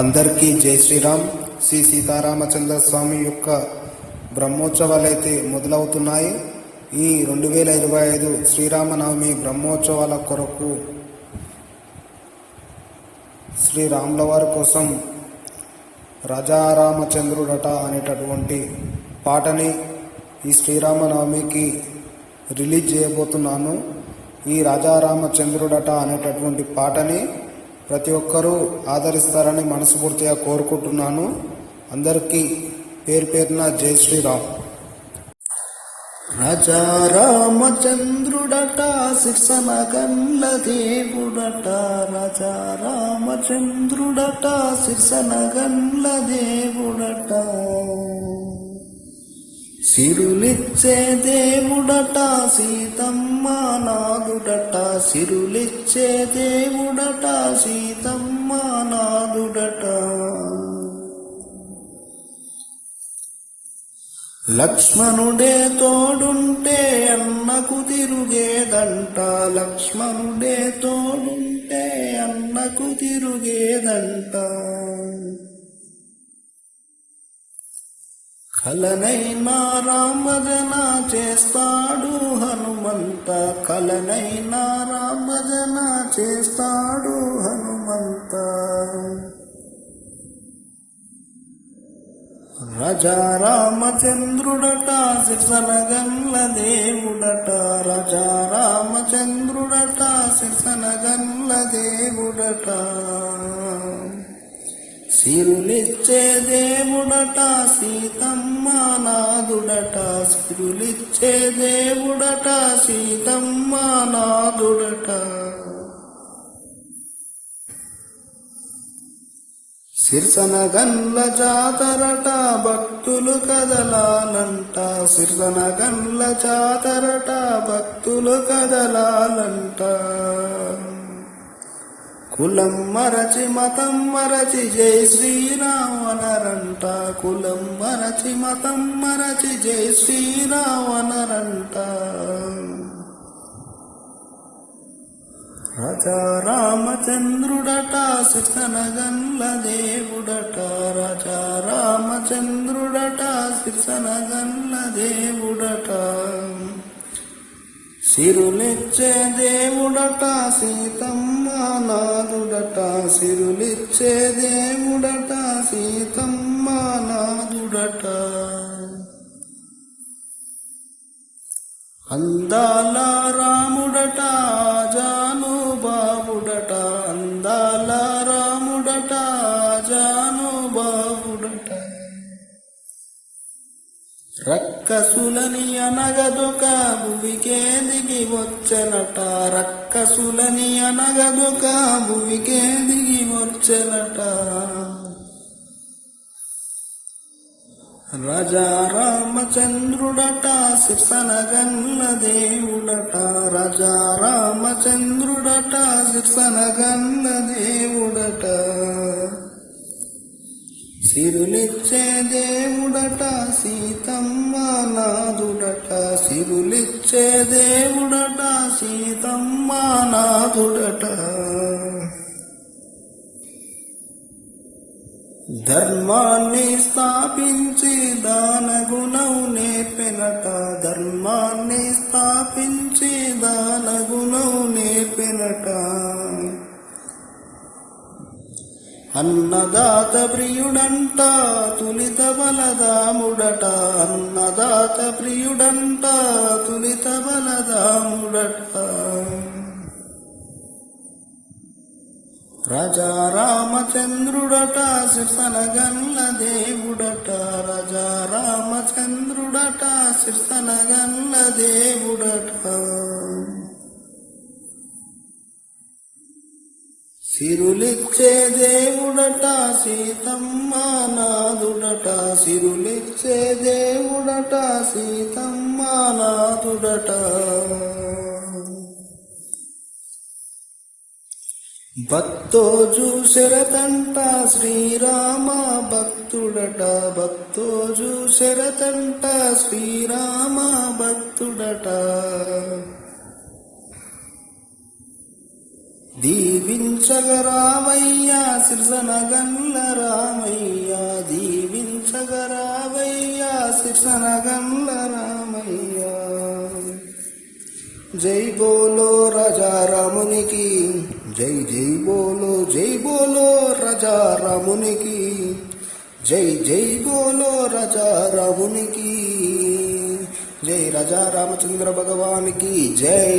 అందరికీ జై శ్రీరామ్. శ్రీ సీతారామచంద్ర స్వామి యొక్క బ్రహ్మోత్సవాలు అయితే మొదలవుతున్నాయి. ఈ రెండు వేల ఇరవై ఐదు శ్రీరామనవమి బ్రహ్మోత్సవాల కొరకు శ్రీరాముల వారి కోసం రజారామచంద్రుడట అనేటటువంటి పాటని ఈ శ్రీరామనవమికి రిలీజ్ చేయబోతున్నాను. ఈ రాజారామచంద్రుడట అనేటటువంటి పాటని ప్రతి ఒక్కరూ ఆదరిస్తారని మనస్ఫూర్తిగా కోరుకుంటున్నాను. అందరికీ పేరు పేరున జై శ్రీరామ్. రాజా రామచంద్రుడట శిక్షణ గల్ల దేవుడట రాజా రామచంద్రుడట శిక్షణ గల్ల దేవుడట సిరులిచ్చే దేవుడట సీతమ్మ నాదుడట సిరులిచ్చే దేవుడట సీతమ్మ నాదుడట లక్ష్మణుడే తోడుంటే అన్నకు తిరుగేదంట లక్ష్మణుడే తోడుంటే అన్నకు తిరుగేదంట. కలనైనా రామజన చేస్తాడు హనుమంత. కలనైనా రామజన చేస్తాడు హనుమంత. రజా రామచంద్రుడట శిర్సనగల్ల దేవుడట. రజా రామచంద్రుడట శిర్సనగల్ల దేవుడట. సిరులిచ్చే దేవుడట సీతమ్మ నాదుడట. సిరులిచ్చే దేవుడట సీతమ్మ నాదుడట. సిర్సన గన్ల జాతరట భక్తులు కదలాలంట. సిర్సన గన్ల జాతరట భక్తులు కదలాలంట. కులం మరచి మతం మరచి జై శ్రీరావణరంట కులం మరచి మతం మరచి జై శ్రీరావణరంట రాజా రామచంద్రుడట శిర్సనగన్ల దేవుడట. రాజా రామచంద్రుడట శిర్సనగన్ల దేవుడట. సిరులిచ్చే దేవుడట సీతమ్మ నా నాదుడట సిరులిచ్చే దేవుడట సీతమ్మ నాదుడట అందాల రాముడట జా రక్కసులని అనగదొక భువికే దిగి వచ్చనట. రక్కసులని అనగదొక భువికే దిగి వచ్చనట. రాజా రామచంద్రుడట శిర్సనగల్ల దేవుడట రాజా రామచంద్రుడట శిర్సనగల్ల దేవుడట సిరులిచ్చే నాదుడట సీతమ్మ నాదుడట సిరులిచ్చే దేవుడట సీతమ్మ నాదుడట. ధర్మాన్ని స్థాపించి దాన గుణం నేర్పెనట ధర్మాన్ని స్థాపించి దాన గుణం నేర్పెనట. అన్నదాత ప్రియుడంట తులిత బలదాముడట అన్నదాత ప్రియుడంట తులిత బలదాముడట రాజా రామచంద్రుడట శిర్సనగల్ల దేవుడట. రాజా రామచంద్రుడట శిర్సనగల్ల దేవుడట. సిరులిచ్చే దేవుడట సీతమ్మ నాదుడట సిరులిచ్చే దేవుడట సీతమ్మ నాదుడట. భక్తోజు శరతంట శ్రీరామ భక్తుడట భక్తోజు శరతంట శ్రీరామ భక్తుడట. దీవించగ రామయ్య సిర్సన గల్ల రామయ్య. దీవించగ రామయ్య సిర్సన గల్ల రామయ్య. జై బోలో రాజా రామునికి జై జై బోలో జై బోలో రాజా రామునికి జై జై బోలో రాజా రామునికి జై రాజా రామచంద్ర భగవానికి జై.